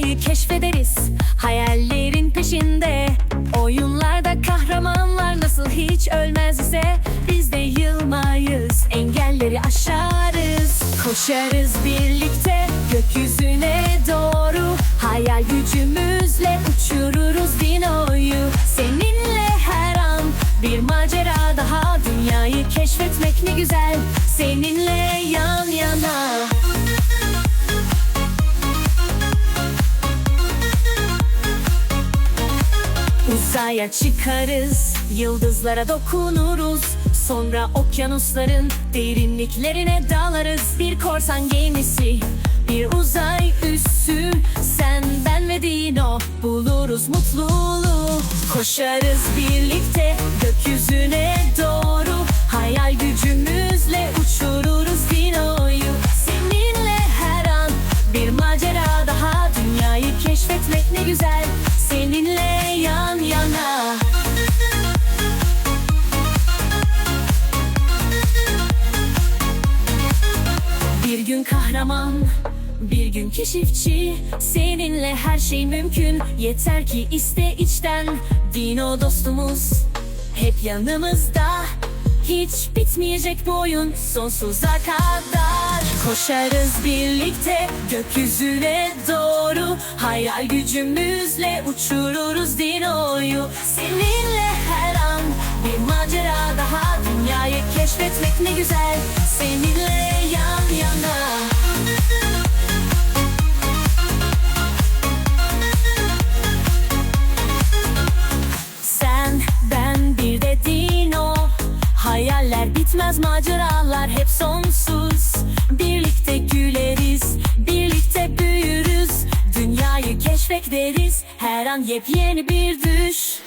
dünyayı keşfederiz. Hayallerin peşinde. Oyunlarda kahramanlar nasıl hiç ölmez ise Biz de yılmayız. Engelleri aşarız. Koşarız birlikte gökyüzüne doğru. Hayal gücümüzle uçururuz dinoyu. Seninle her an bir macera daha. Dünyayı keşfetmek ne güzel. Seninle yan yana. Uzaya çıkarız, yıldızlara dokunuruz. Sonra okyanusların derinliklerine dalarız. Bir korsan gemisi, bir uzay üssü. Sen, ben ve Dino buluruz mutluluğu. Koşarız birlikte gökyüzüne doğru kahraman, bir gün keşifçi Seninle her şey mümkün. Yeter ki iste içten. Dino dostumuz hep yanımızda. Hiç bitmeyecek bu oyun sonsuza kadar. Koşarız birlikte gökyüzüne doğru. Hayal gücümüzle uçururuz Dino'yu. Seninle her an bir macera daha. Dünyayı keşfetmek ne güzel. Seninle yan bitmez maceralar hep sonsuz. Birlikte güleriz, birlikte büyürüz. Dünyayı keşfederiz her an yepyeni bir düş